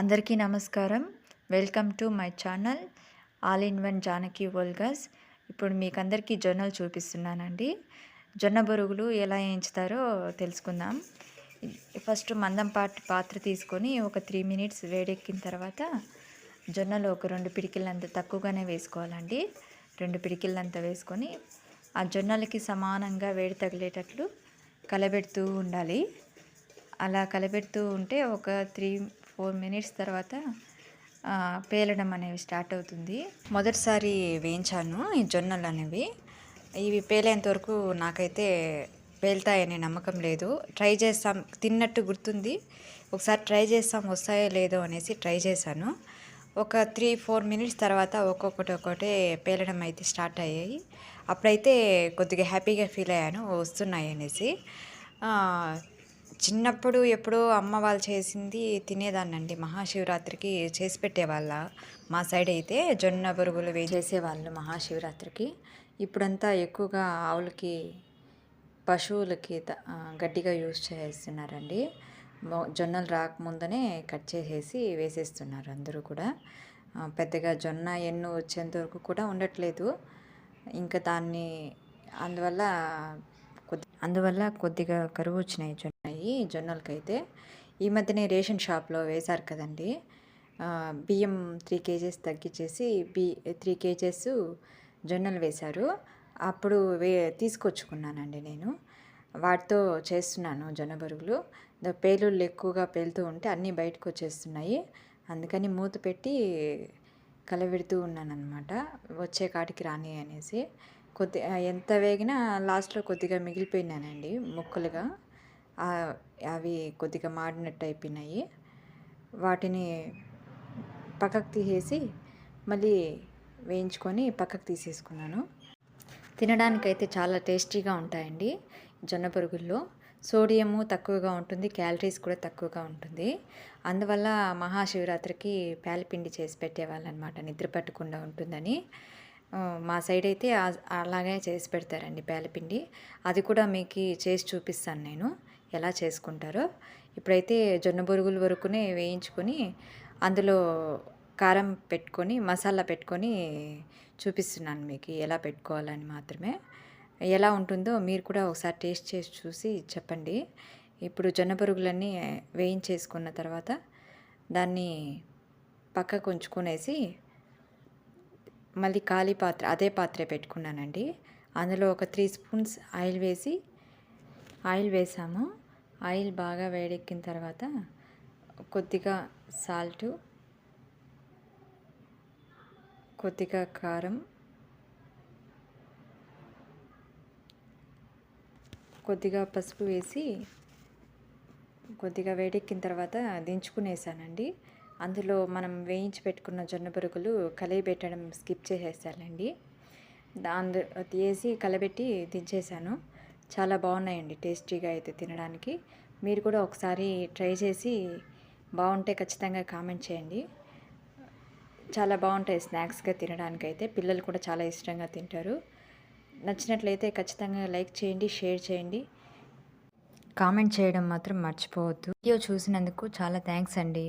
అందరికీ నమస్కారం. Welcome to my channel all in one Janaki vlogs. ఇప్పుడు మీకు అందరికీ జొన్నలు చూపిస్తున్నానండి. జొన్న బొరుగులు ఎలా వేయించుతారో తెలుసుకుందాం. ఫస్ట్ మందం పాటి పాత్ర తీసుకొని ఒక త్రీ మినిట్స్ వేడెక్కిన తర్వాత జొన్నలు ఒక రెండు పిడికిళ్ళంత తక్కువగానే వేసుకోవాలండి. రెండు పిడికిళ్ళంత వేసుకొని ఆ జొన్నలకి సమానంగా వేడి తగిలేటట్లు కలబెడుతూ ఉండాలి. అలా కలబెడుతూ ఉంటే ఒక త్రీ ఫోర్ మినిట్స్ తర్వాత పేలడం అనేవి స్టార్ట్ అవుతుంది. మొదటిసారి వేయించాను ఈ జొన్నలు అనేవి. ఇవి పేలేంత వరకు నాకైతే పేలుతాయనే నమ్మకం లేదు. ట్రై చేస్తాం తిన్నట్టు గుర్తుంది. ఒకసారి ట్రై చేస్తాం వస్తాయో లేదో అనేసి ట్రై చేశాను. ఒక త్రీ ఫోర్ మినిట్స్ తర్వాత ఒక్కొక్కటి ఒక్కటే పేలడం అయితే స్టార్ట్ అయ్యాయి. అప్పుడైతే కొద్దిగా హ్యాపీగా ఫీల్ అయ్యాను వస్తున్నాయి అనేసి. చిన్నప్పుడు ఎప్పుడో అమ్మ వాళ్ళు చేసింది తినేదాన్నండి. మహాశివరాత్రికి చేసి పెట్టేవాళ్ళ. మా సైడ్ అయితే జొన్న బొరుగులు వే చేసేవాళ్ళు మహాశివరాత్రికి. ఇప్పుడంతా ఎక్కువగా ఆవులకి పశువులకి గట్టిగా గడ్డిగా యూజ్ చేస్తున్నారండి. జొన్నలు రాకముందనే కట్ చేసేసి వేసేస్తున్నారు అందరూ కూడా. పెద్దగా జొన్న ఎన్ను వచ్చేంత వరకు కూడా ఉండట్లేదు. ఇంకా దాన్ని అందువల్ల కొద్ది అందువల్ల కొద్దిగా కరువు వచ్చినాయి జొన్నయి జొన్నలకైతే. ఈ మధ్యనే రేషన్ షాప్లో వేశారు కదండి. బియ్యం త్రీ కేజెస్ తగ్గించేసి బి త్రీ కేజెస్ జొన్నలు వేశారు. అప్పుడు వే తీసుకొచ్చుకున్నానండి నేను. వాటితో చేస్తున్నాను జొన్న బరుగులు. పేలుళ్ళు ఎక్కువగా పేలుతూ ఉంటే అన్నీ బయటకు వచ్చేస్తున్నాయి అందుకని మూత పెట్టి కలబెడుతూ ఉన్నాను అనమాట వచ్చే కాటికి రాని అనేసి కొద్ది ఎంత వేగినా లాస్ట్లో కొద్దిగా మిగిలిపోయినానండి ముక్కలుగా. అవి కొద్దిగా మాడినట్టు అయిపోయినాయి. వాటిని పక్కకు తీసేసి మళ్ళీ వేయించుకొని పక్కకు తీసేసుకున్నాను. తినడానికైతే చాలా టేస్టీగా ఉంటాయండి జొన్న పొరుగుల్లో. సోడియము తక్కువగా ఉంటుంది క్యాలరీస్ కూడా తక్కువగా ఉంటుంది. అందువల్ల మహాశివరాత్రికి పేలపిండి చేసి పెట్టేవాళ్ళు అనమాట నిద్ర పట్టకుండా ఉంటుందని. మా సైడ్ అయితే అలాగే చేసి పెడతారండి పేలపిండి. అది కూడా మీకు చేసి చూపిస్తాను నేను ఎలా చేసుకుంటారో. ఇప్పుడైతే జొన్న బొరుగుల వరకునే వేయించుకొని అందులో కారం పెట్టుకొని మసాలా పెట్టుకొని చూపిస్తున్నాను మీకు ఎలా పెట్టుకోవాలని మాత్రమే. ఎలా ఉంటుందో మీరు కూడా ఒకసారి టేస్ట్ చేసి చూసి చెప్పండి. ఇప్పుడు జొన్న బొరుగులన్నీ వేయించేసుకున్న తర్వాత దాన్ని పక్కకు ఉంచుకునేసి మళ్ళీ ఖాళీ పాత్ర అదే పాత్ర పెట్టుకున్నానండి. అందులో ఒక త్రీ స్పూన్స్ ఆయిల్ వేసి ఆయిల్ వేసాము. ఆయిల్ బాగా వేడెక్కిన తర్వాత కొద్దిగా సాల్టు కొద్దిగా కారం కొద్దిగా పసుపు వేసి కొద్దిగా వేడెక్కిన తర్వాత దించుకునేసానండి. అందులో మనం వేయించి పెట్టుకున్న జొన్న బురుగులు కలయబెట్టడం స్కిప్ చేసేసానండి. దాని వేసి కలబెట్టి దించేశాను చాలా బాగున్నాయండి టేస్టీగా అయితే తినడానికి. మీరు కూడా ఒకసారి ట్రై చేసి బాగుంటే ఖచ్చితంగా కామెంట్ చేయండి. చాలా బాగుంటాయి స్నాక్స్గా తినడానికి అయితే పిల్లలు కూడా చాలా ఇష్టంగా తింటారు. నచ్చినట్లయితే ఖచ్చితంగా లైక్ చేయండి షేర్ చేయండి. కామెంట్ చేయడం మాత్రం మర్చిపోవద్దు. వీడియో చూసినందుకు చాలా థ్యాంక్స్ అండి.